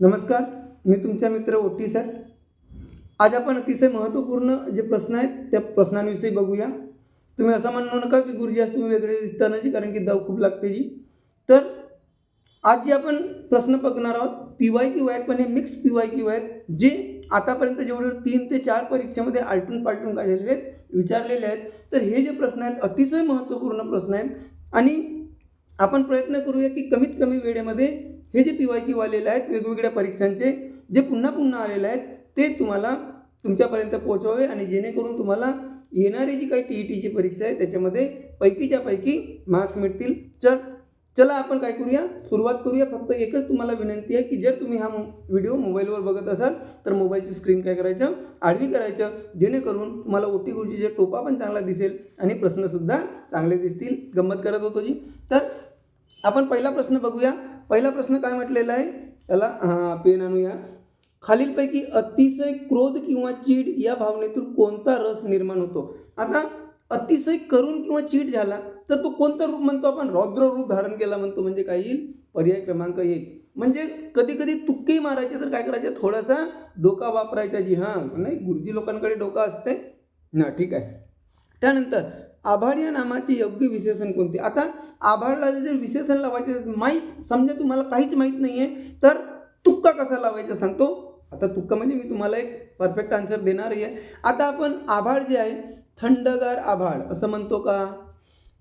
नमस्कार मी तुमचा मित्र ओटी सर. आज आपण अतिशय महत्त्वपूर्ण जे प्रश्न आहेत त्या प्रश्नांविषयी बघूया. तुम्ही असं म्हणू नका की गुरुजी आज तुम्ही वेगळे दिसता ना जी कारण की दव खूप लागते जी. तर आज जे आपण प्रश्न बघणार आहोत पी वाय क्यू आहेत पण हे मिक्स पी वाय क्यू आहेत जे आतापर्यंत जेवढे तीन ते चार परीक्षेमध्ये आलटून पालटून काढलेले आहेत विचारलेले आहेत तर हे जे प्रश्न आहेत अतिशय महत्त्वपूर्ण प्रश्न आहेत. आणि आपण प्रयत्न करूया की कमीत कमी वेळेमध्ये हे जे पी वाय क्यूवालेले आहेत वेगवेगळ्या परीक्षांचे जे पुन्हा पुन्हा आलेले आहेत ते तुम्हाला तुमच्यापर्यंत पोहोचवावे आणि जेणेकरून तुम्हाला येणारी जी काही टी ई टीची परीक्षा आहे त्याच्यामध्ये पैकीच्या पैकी मार्क्स मिळतील. चल चला आपण काय करूया? सुरुवात करूया. फक्त एकच तुम्हाला विनंती आहे की जर तुम्ही हा व्हिडिओ मोबाईलवर बघत असाल तर मोबाईलची स्क्रीन काय करायचं? आडवी करायचं. जेणेकरून तुम्हाला ओटी गुरुजीचे टोपा पण चांगला दिसेल आणि प्रश्नसुद्धा चांगले दिसतील. गंमत करत होतो जी. तर आपण पहिला प्रश्न बघूया. पहिला प्रश्न काय म्हटलेला आहे? त्याला हां पेन आणूया. खालीलपैकी अतिशय क्रोध किंवा चीड या भावनेतून कोणता रस निर्माण होतो? आता अतिशय करून किंवा चीड झाला तर तो कोणतं रूप म्हणतो आपण? रौद्र रूप धारण केला म्हणतो म्हणजे काय येईल? पर्याय क्रमांक एक. म्हणजे कधी कधी तुक्के मारायचे तर काय करायचे? थोडासा डोका वापरायचा जी हां नाही गुरुजी लोकांकडे डोका असते. ना ठीक आहे. त्यानंतर आभाळ या नामाचे योग्य विशेषण कोणते? आता आभाळला जर विशेषण लावायचे माहीत समजा तुम्हाला काहीच माहीत नाही आहे तर तुक्का कसा लावायचा सांगतो? आता तुक्का म्हणजे मी तुम्हाला एक परफेक्ट आन्सर देणार आहे. आता आपण आभाळ जे आहे थंडगार आभाळ असं म्हणतो का?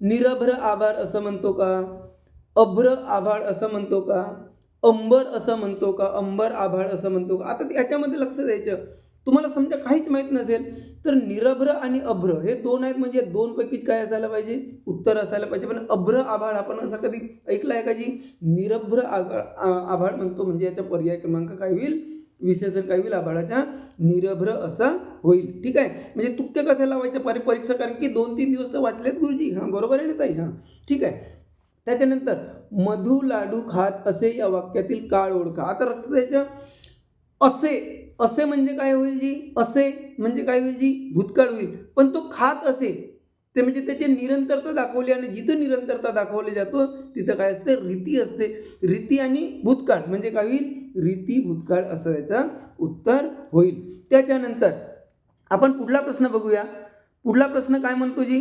निरभ्र आभाळ असं म्हणतो का? अभ्र आभाळ असं म्हणतो का? अंबर असं म्हणतो का? अंबर आभाळ असं म्हणतो का? आता याच्यामध्ये लक्ष द्यायचं. तुम्हाला समजा काहीच माहीत नसेल तर निरभ्र आणि अभ्र हे दोन आहेत म्हणजे दोनपैकीच काय असायला पाहिजे? उत्तर असायला पाहिजे. पण अभ्र आभाळ आपण असं कधी ऐकलं आहे का जी? निरभ्र आभाळ म्हणतो म्हणजे याचा पर्याय क्रमांक काय होईल? विशेषण काय होईल? आभाळाच्या निरभ्र असा होईल. ठीक आहे? म्हणजे तुक्के कसं लावायचं? परी परीक्षा कारण की दोन तीन दिवस तर वाचलेत गुरुजी. हां बरोबर आहे ना ताई? हां. ठीक आहे. त्याच्यानंतर मधु लाडू खात असे या वाक्यातील काळ ओळखा. आता लक्ष असे असे म्हणजे काय होईल जी? असे म्हणजे काय होईल जी? भूतकाळ होईल. पण तो खात असे ते म्हणजे त्याची निरंतरता दाखवली आणि जिथं निरंतरता दाखवली जातो तिथं काय असते? रीती असते. रीती आणि भूतकाळ म्हणजे काय होईल? रीती भूतकाळ असं त्याचं उत्तर होईल. त्याच्यानंतर आपण पुढला प्रश्न बघूया. पुढला प्रश्न काय म्हणतो जी?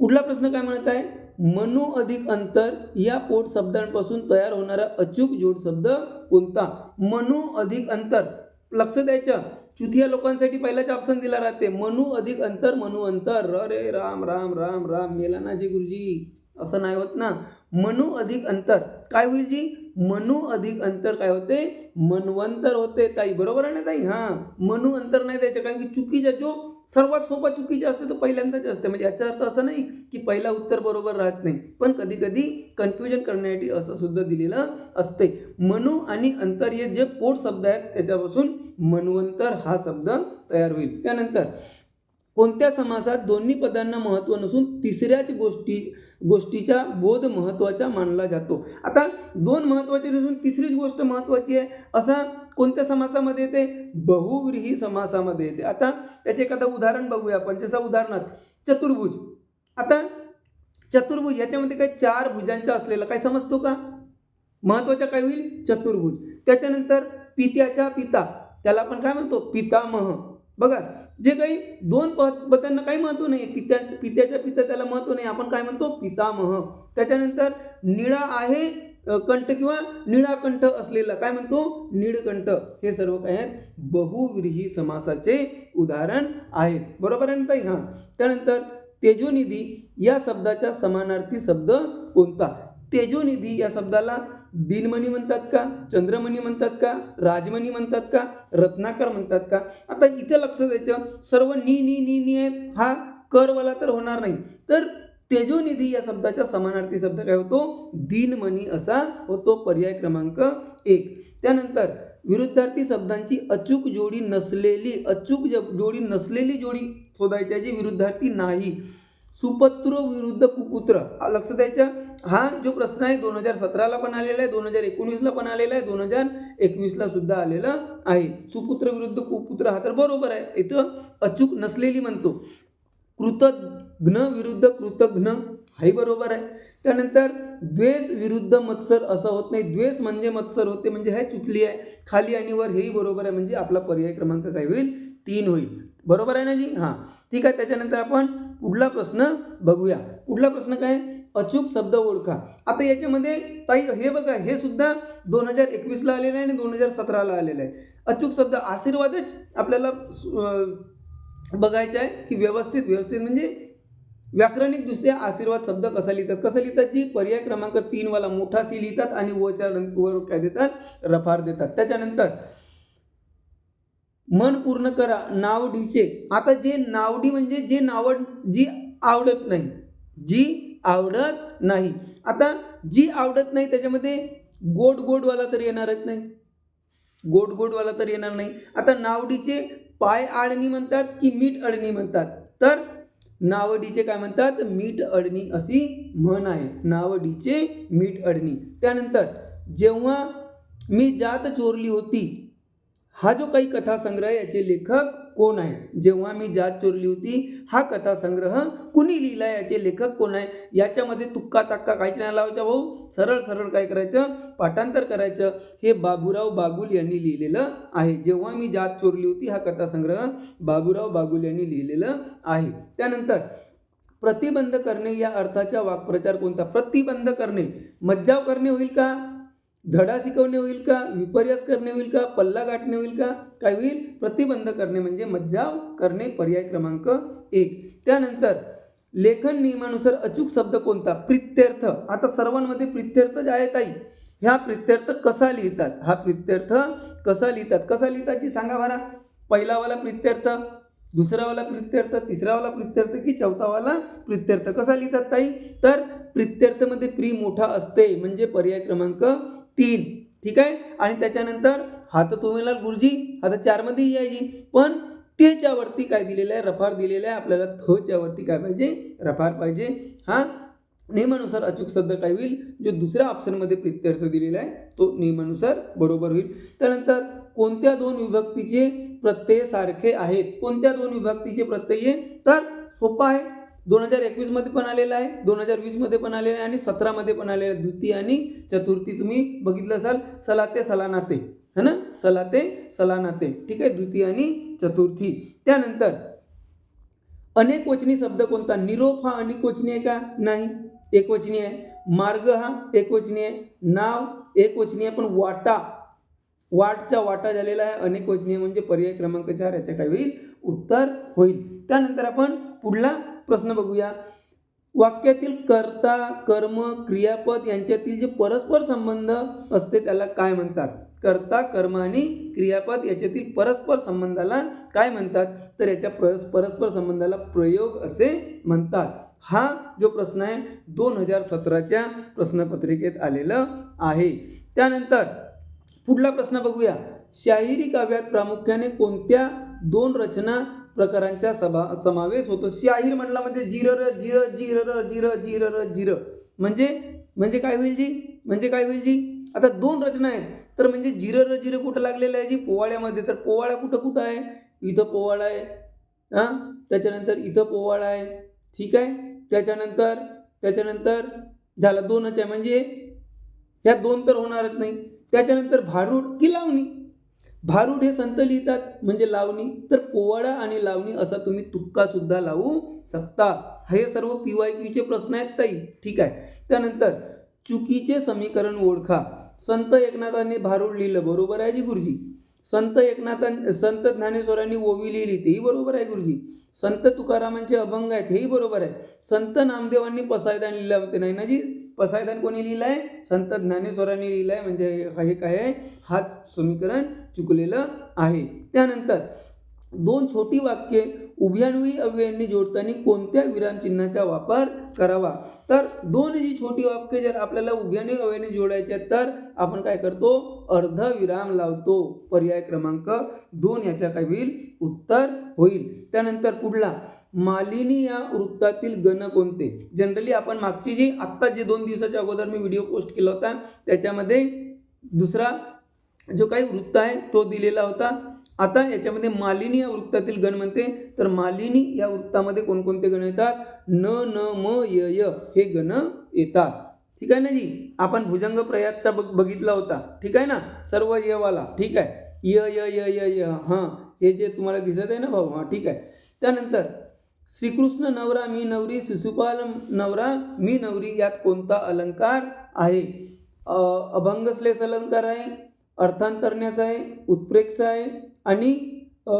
पुढला प्रश्न काय म्हणत आहे? मनु अधिक अंतर या पोट शब्दांपासून तयार होणारा अचूक जोड शब्द कोणता? मनु अधिक अंतर. लक्ष द्यायचं. चुथिया लोकांसाठी पहिलाच ऑप्शन दिला राहते. मनु अधिक अंतर मनु अंतर. र रे राम राम राम राम. मेला ना जी गुरुजी. असं नाही होत ना. मनु अधिक अंतर. काय होईल जी? मनु अधिक अंतर काय होते? मनवंतर होते ताई. बरोबर आहे ना ताई? हां. मनु अंतर नाही द्यायचं. कारण की चुकीचा जो सर्वात सोपा चुकीचे असते तो पहिल्यांदाच असते. म्हणजे याचा अर्थ असा नाही की पहिला उत्तर बरोबर राहत नाही पण कधी कधी कन्फ्युजन करण्यासाठी असं सुद्धा दिलेलं असते. मनु आणि अंतर हे जे पोट शब्द आहेत त्याच्यापासून मनवंतर हा शब्द तयार होईल. त्यानंतर कोणत्या समासात दोन्ही पदांना महत्त्व नसून तिसऱ्याच गोष्टी गोष्टीचा बोध महत्त्वाचा मानला जातो? आता दोन महत्त्वाचे नसून तिसरीच गोष्ट महत्त्वाची आहे. असा कोणत्या समासामध्ये येते? बहुव्रीही समासामध्ये येते. आता त्याचे एखादं उदाहरण बघूया आपण. जसं उदाहरणार्थ चतुर्भुज. आता चतुर्भुज याच्यामध्ये काय चार भुजांचा असलेला काय समजतो का? महत्त्वाचा काय होईल? चतुर्भुज. त्याच्यानंतर पित्याचा पिता. त्याला आपण काय म्हणतो? पितामह. बघा जे काही दोन पद पदांना काही महत्त्व नाही. पित्या पित्याच्या पिता त्याला महत्त्व नाही. आपण काय म्हणतो? पितामह. त्याच्यानंतर निळा आहे कंठ किंवा निळा कंठ असलेला काय म्हणतो? नीळकंठ हे सर्व काय आहेत? बहुव्रीही समासाचे उदाहरण आहेत. बरोबर आहे ना ताई? हां. त्यानंतर तेजोनिधी या शब्दाचा समानार्थी शब्द कोणता? तेजोनिधी या शब्दाला दिनमणी म्हणतात का? चंद्रमणी म्हणतात का? राजमणी म्हणतात का? रत्नाकर म्हणतात का? आता इथे लक्ष द्यायचं सर्व नी नी नी नी आहेत. हा करवाला तर होणार नाही. तर तेजोनिधी या शब्दाचा समानार्थी शब्द काय होतो? दिनमणी असा होतो पर्याय क्रमांक एक. त्यानंतर विरुद्धार्थी शब्दांची अचूक जोडी नसलेली अचूक जोडी नसलेली जोडी शोधायची आहे जी विरुद्धार्थी नाही. सुपत्र विरुद्ध कुपुत्र. हा लक्ष द्यायचं. हा जो प्रश्न आहे दोन हजार सतराला पण आलेला आहे दोन हजार एकोणीसला पण आलेला आहे दोन हजार एकवीसला सुद्धा आलेला आहे. सुपुत्र विरुद्ध कुपुत्र हा तर बरोबर आहे. इथं अचूक नसलेली म्हणतो. कृत घ्न विरुद्ध कृतघ्न हाही बरोबर आहे. त्यानंतर द्वेष विरुद्ध मत्सर असं होत नाही. द्वेष म्हणजे मत्सर होते म्हणजे हे चुकली आहे. खाली आणि वर हेही बरोबर आहे म्हणजे आपला पर्याय क्रमांक काय होईल? तीन होईल. बरोबर आहे ना जी? हां. ठीक आहे त्याच्यानंतर आपण पुढला प्रश्न बघूया. पुढला प्रश्न काय? अचूक शब्द ओळखा. आता याच्यामध्ये ताई हे बघा हे सुद्धा दोन हजार एकवीसला आलेलं आहे आणि दोन हजार सतराला आलेलं आहे. अचूक शब्द आशीर्वादच आपल्याला बघायचं आहे की व्यवस्थित व्यवस्थित म्हणजे व्याकरणिक दृष्ट्या आशीर्वाद शब्द कसा लिहितात? कसं लिहितात जी? पर्याय क्रमांक तीन वाला मोठा सी लिहितात आणि वच्या वर काय देतात? रफार देतात. त्याच्यानंतर मन पूर्ण करा नावडीचे आता जे नावडी म्हणजे जे नावड जी आवडत नाही. जी आवडत नाही. आता जी आवडत नाही त्याच्यामध्ये गोड गोडवाला तर येणारच नाही. गोड गोडवाला तर येणार नाही. आता नावडीचे पाय आडणी म्हणतात की मीठ अडणी म्हणतात. तर नावडीचे काय म्हणतात? मीठ अडणी अशी म्हण आहे. नावडीचे मीठ अडणी. त्यानंतर जेव्हा मी जात चोरली होती हा जो काही कथासंग्रह याचे लेखक कोण आहे? जेव्हा मी जात चोरली होती हा कथासंग्रह कुणी लिहिला आहे याचे लेखक कोण आहे? याच्यामध्ये तुक्का टाक्का काहीच नाही लावायचा भाऊ. सरळ सरळ काय करायचं? पाठांतर करायचं. हे बाबूराव बागुल यांनी लिहिलेलं आहे. जेव्हा मी जात चोरली होती हा कथासंग्रह बाबूराव बागुल यांनी लिहिलेलं आहे. त्यानंतर प्रतिबंध करणे या अर्थाचा वाक्प्रचार कोणता? प्रतिबंध करणे. मज्जाव करणे होईल का? धडा शिकवणे होईल का? विपर्यास करणे होईल का? पल्ला गाठणे होईल का? काय होईल? प्रतिबंध करणे म्हणजे मज्जाव करणे पर्याय क्रमांक एक. त्यानंतर लेखन नियमानुसार अचूक शब्द कोणता? प्रित्यर्थ. आता सर्वांमध्ये प्रित्यर्थ जे आहेत आई ह्या प्रित्यर्थ कसा लिहितात? हा प्रित्यर्थ कसा लिहितात? कसा लिहितात जी सांगा बरा. पहिलावाला प्रित्यर्थ दुसरावाला प्रित्यर्थ तिसरावाला प्रित्यर्थ की चौथावाला प्रित्यर्थ? कसा लिहितात ताई? तर प्रित्यर्थमध्ये प्री मोठा असते म्हणजे पर्याय क्रमांक तीन ठीक आहे? आणि त्याच्यानंतर हा तर तुम्हाला गुरुजी आता चारमध्ये यायची. पण तेच्या वरती काय दिलेलं आहे? रफार दिलेलं आहे. आपल्याला थच्या वरती काय पाहिजे? रफार पाहिजे. हा नियमानुसार अचूक शब्द काय होईल? जो दुसऱ्या ऑप्शनमध्ये प्रित्यर्थ दिलेला आहे तो नियमानुसार बरोबर होईल. त्यानंतर कोणत्या दोन विभक्तीचे प्रत्यय सारखे आहेत? कोणत्या दोन विभक्तीचे प्रत्यय तर सोपा आहे. दोन हजार एकवीसमध्ये पण आलेला आहे दोन हजार वीसमध्ये पण आलेला आहे आणि सतरामध्ये पण आलेला आहे. द्वितीय आणि चतुर्थी तुम्ही बघितलं असाल सलाते सलानाते. है ना? सलाते सलानाते. ठीक आहे? द्वितीय आणि चतुर्थी. त्यानंतर अनेक वचनी शब्द कोणता? निरोप हा अनेक वचनी आहे का? नाही. एकवचनी आहे. मार्ग हा एकवचनी आहे. नाव एकवचनी आहे. पण वाटा वाटचा वाटा झालेला आहे. अनेक वचनी म्हणजे पर्याय क्रमांक चार याच्या काय होईल उत्तर होईल. त्यानंतर आपण पुढला प्रश्न बघूया. वाक्यातील कर्ता कर्म क्रियापद यांच्यातील जे परस्पर संबंध असते त्याला काय म्हणतात? कर्ता कर्म आणि क्रियापद याच्यातील परस्पर संबंधाला काय म्हणतात? तर याच्या परस परस्पर संबंधाला प्रयोग असे म्हणतात. हा जो प्रश्न आहे दोन हजार सतराच्या प्रश्नपत्रिकेत आलेलं आहे. त्यानंतर पुढला प्रश्न बघूया. शाहिरी काव्यात प्रामुख्याने कोणत्या दोन रचना प्रकारांचा सभा समावेश होतो. शाहीर म्हणला म्हणजे जिर र जिर जिर र जिर जिर र जिर. म्हणजे म्हणजे काय होईल जी? म्हणजे काय होईल जी? आता दोन रचना आहेत. तर म्हणजे जिर र जिर कुठं लागलेलं आहे जी? पोवाड्यामध्ये. तर पोवाडा कुठं कुठं आहे? इथं पोवाडा आहे. हां? त्याच्यानंतर इथं पोवाडा आहे. ठीक आहे? त्याच्यानंतर त्याच्यानंतर झाला दोनच आहे. म्हणजे ह्या दोन तर होणारच नाही. त्याच्यानंतर भारूड की लावणी भारूड हे संत लिहितात म्हणजे लावणी. तर पोवाडा आणि लावणी असा तुम्ही तुक्का सुद्धा लावू शकता. हे सर्व पी वाय क्यूचे प्रश्न आहेत ताई. ठीक आहे. त्यानंतर चुकीचे समीकरण ओळखा. संत एकनाथांनी भारूड लिहिलं बरोबर आहे जी गुरुजी? संत एकनाथां संत ज्ञानेश्वरांनी ओवी लिहिली तेही बरोबर आहे गुरुजी. संत तुकारामांचे अभंग आहेत हेही बरोबर आहे. संत नामदेवांनी पसायदान लिहिलं होते नाही? ना जी पसायदान कोणी लिहिलं आहे संत ज्ञानेश्वरांनी लिहिलं आहे म्हणजे हे काय आहे? हा समीकरण चुकलेलं आहे. त्यानंतर दोन छोटी वाक्ये उभयान्वयी अव्ययांनी जोडताना कोणत्या विरामचिन्हाचा वापर करावा? तर दोन जी छोटी वाक्य जर आपल्याला उभ्याने अव्याने जोडायचे आहेत तर आपण काय करतो? अर्ध विराम लावतो. पर्याय क्रमांक दोन याच्या काय होईल उत्तर होईल. त्यानंतर पुढला मालिनी या वृत्तातील गण कोणते? जनरली आपण मागची जी आत्ता जे दोन दिवसाच्या अगोदर मी व्हिडिओ पोस्ट केला होता त्याच्यामध्ये दुसरा जो काही वृत्त आहे तो दिलेला होता. आता याच्यामध्ये मालिनी या वृत्तातील गण म्हणते. तर मालिनी या वृत्तामध्ये कोणकोणते गण येतात? न न म य य हे गण येतात. ठीक आहे ना जी? आपण भुजंग प्रयात्ता बघ बघितला होता. ठीक आहे ना? सर्व यवाला. ठीक आहे? य य य य य हां हे. जे तुम्हाला दिसत आहे ना भाऊ? हां ठीक आहे. त्यानंतर श्रीकृष्ण नवरा मी नवरी शिशुपाल नवरा मी नवरी यात कोणता अलंकार आहे? अभंगसलेस अलंकार आहे अर्थांतरण्याचा आहे उत्प्रेक्ष आहे आणि अ,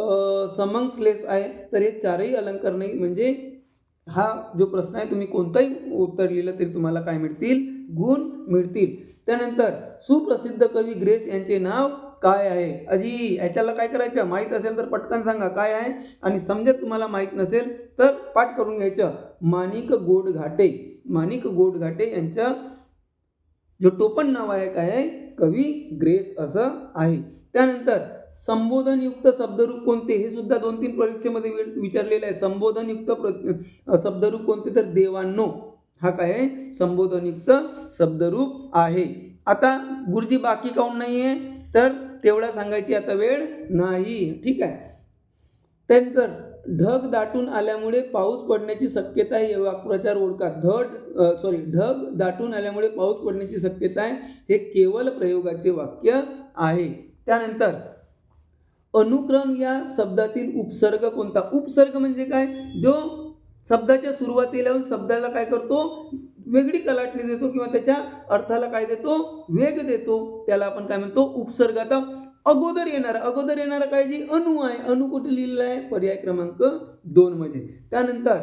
समंग आहे तर हे चारही अलंकार नाही म्हणजे हा जो प्रश्न आहे तुम्ही कोणताही उत्तर लिहिलं तरी तुम्हाला काय मिळतील? गुण मिळतील. त्यानंतर सुप्रसिद्ध कवी ग्रेस यांचे नाव काय आहे? अजी याच्याला काय करायचं? माहीत असेल तर पटकन सांगा काय आहे? आणि समजत तुम्हाला माहीत नसेल तर पाठ करून घ्यायचं. माणिक गोड घाटे माणिक गोड घाटे यांचं जो टोपण नाव आहे काय आहे? कवी ग्रेस असं आहे. त्यानंतर संबोधनयुक्त शब्दरूप कोणते? हे सुद्धा दोन तीन परीक्षेमध्ये वेळ- विचारलेलं आहे. संबोधनयुक्त प्र शब्दरूप कोणते? तर देवांनो. हा काय आहे? संबोधनयुक्त शब्दरूप आहे. आता गुरुजी बाकी काऊन नाही आहे तर तेवढा सांगायची आता वेळ नाही. ठीक आहे. त्यानंतर ढग दाटून आल्यामुळे पाऊस पडण्याची शक्यता आहे. वाक्प्रचार ओळखा. धड सॉरी ढग दाटून आल्यामुळे पाऊस पडण्याची शक्यता आहे. हे केवळ प्रयोगाचे वाक्य आहे. त्यानंतर अनुक्रम या शब्दातील उपसर्ग कोणता? उपसर्ग म्हणजे काय? जो शब्दाच्या सुरुवातीला येऊन शब्दाला काय करतो? वेगळी कलाटणी देतो किंवा त्याच्या अर्थाला काय देतो? वेग देतो. त्याला आपण काय म्हणतो? उपसर्ग. आता अगोदर येणारा अगोदर येणारा काय जी? अणु आहे. अणु कुठे लिहिलेला आहे? पर्याय क्रमांक दोन मध्ये. त्यानंतर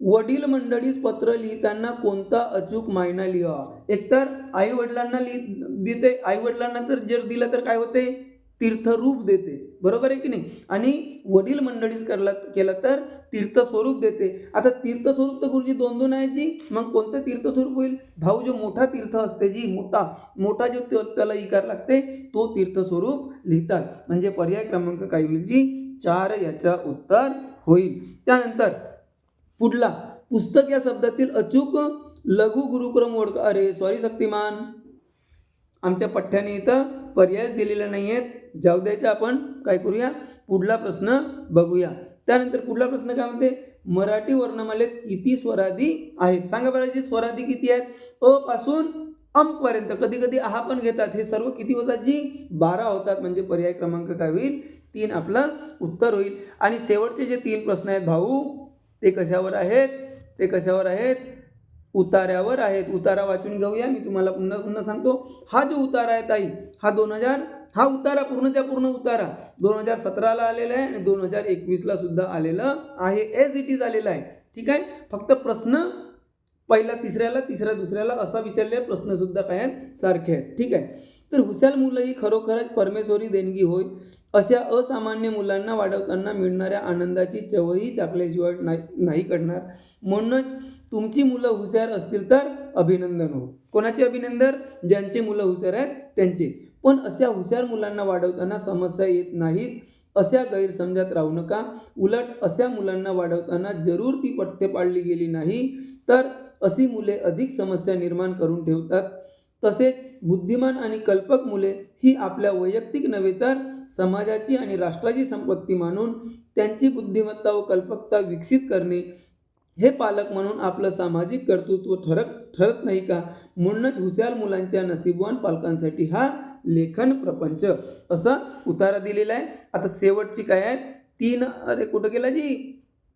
वडील मंडळीस पत्र लिहिताना कोणता अचूक मायना लिहा? एकतर आई वडिलांना लिहि देते. आई वडिलांना तर जर दिलं तर काय होते? तीर्थरूप देते. बरोबर आहे की नाही? आणि वडील मंडळीस करला केला तर तीर्थस्वरूप देते. आता तीर्थस्वरूप तर गुरुजी दोन दोन आहेत जी. मग कोणतं तीर्थस्वरूप होईल? भाऊ जो मोठा तीर्थ असते जी मोठा मोठा जो त्याला इकार लागते तो तीर्थस्वरूप लिहितात. म्हणजे पर्याय क्रमांक काय होईल जी? चार याचा उत्तर होईल. त्यानंतर पुढला पुस्तक या शब्दातील अचूक लघु गुरुक्रम ओळख अरे सॉरी शक्तिमान. आमच्या पठ्ठ्याने इथं पर्याय दिलेले नाही आहेत जाऊ द्यायचं आपण काय करूया? पुढला प्रश्न बघूया. त्यानंतर पुढला प्रश्न काय म्हणते? मराठी वर्णमालेत किती स्वरादी आहेत? सांगा बरं जी स्वरादी किती आहेत? अ पासून अम पर्यंत. कधी कधी आहा पण घेतात. हे सर्व किती होतात जी? बारा होतात. म्हणजे पर्याय क्रमांक काय होईल? तीन आपलं उत्तर होईल. आणि शेवटचे जे तीन प्रश्न आहेत भाऊ ते कशावर आहेत? ते कशावर आहेत? उतार्यावर आहेत. उतारा वाचून घेऊया. मी तुम्हाला पुन्हा पुन्हा सांगतो. हा जो उतारा आहे ताई हा दोन हजार हा उतारा पूर्णच्या पूर्ण उतारा. दोन हजार सतराला आलेला आहे आणि दोन हजार एकवीसला सुद्धा आलेलं आहे. एज इट इज आलेला आहे. ठीक आहे? फक्त प्रश्न पहिला तिसऱ्याला तिसऱ्या दुसऱ्याला असा विचारलेला प्रश्नसुद्धा काय आहेत? सारखे आहेत. ठीक आहे? तर हुशार मुलं ही खरोखरच परमेश्वरी देणगी होय. अशा असामान्य मुलांना वाढवताना मिळणाऱ्या आनंदाची चवही चाकल्याशिवाय नाही नाही करणार म्हणूनच तुमची मुलं हुशार असतील तर अभिनंदन हो. कोणाचे अभिनंदन? ज्यांचे मुलं हुशार आहेत त्यांचे. पण अशा हुशार मुलांना वाढवताना समस्या येत नाहीत अशा गैरसमजात राहू नका. उलट अशा मुलांना वाढवताना जरूर ती पट्टे पाळली गेली नाही तर अशी मुले अधिक समस्या निर्माण करून ठेवतात. तसेच बुद्धिमान आणि कल्पक मुले ही आपल्या वैयक्तिक नव्हे तर समाजाची आणि राष्ट्राची संपत्ती मानून त्यांची बुद्धिमत्ता व कल्पकता विकसित करणे हे पालक म्हणून आपलं सामाजिक कर्तृत्व ठरक ठरत नाही का? म्हणूनच हुशार मुलांच्या नसीबवान पालकांसाठी हा लेखन प्रपंच. असा उतारा दिलेला आहे. आता शेवटची काय आहेत? तीन अरे कुठं गेला जी?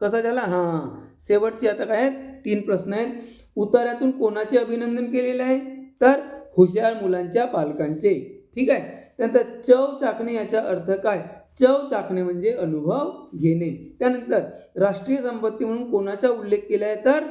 कसा झाला? हां. शेवटची आता काय आहेत? तीन प्रश्न आहेत. उतारातून कोणाचे अभिनंदन केलेलं आहे? तर हुशार मुलांच्या पालकांचे. ठीक आहे? त्यानंतर चव चाकणे याचा अर्थ काय? चव चाकणे म्हणजे अनुभव घेणे. त्यानंतर राष्ट्रीय संपत्ती म्हणून कोणाचा उल्लेख केला आहे तर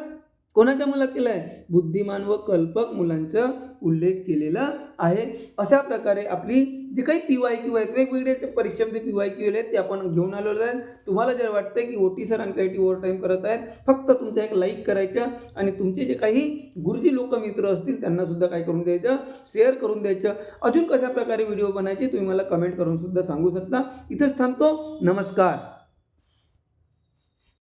कोणाच्या मुलात केला आहे बुद्धिमान व कल्पक मुलांचा उल्लेख केलेला आहे. अशा प्रकारे आपली जे काही पी वाय क्यू आहेत वेगवेगळे परीक्षामध्ये पी वाय क्यू आहेत ते आपण घेऊन आलेलो आहेत. तुम्हाला जर वाटतं की ओटी सर आमच्यासाठी ओव्हर टाईम करत आहेत फक्त तुमचा एक लाईक करायचं आणि तुमचे जे काही गुरुजी लोक मित्र असतील त्यांना सुद्धा काय करून द्यायचं? शेअर करून द्यायचं. अजून कशा प्रकारे व्हिडिओ बनायचे तुम्ही मला कमेंट करून सुद्धा सांगू शकता. इथंच थांबतो. नमस्कार.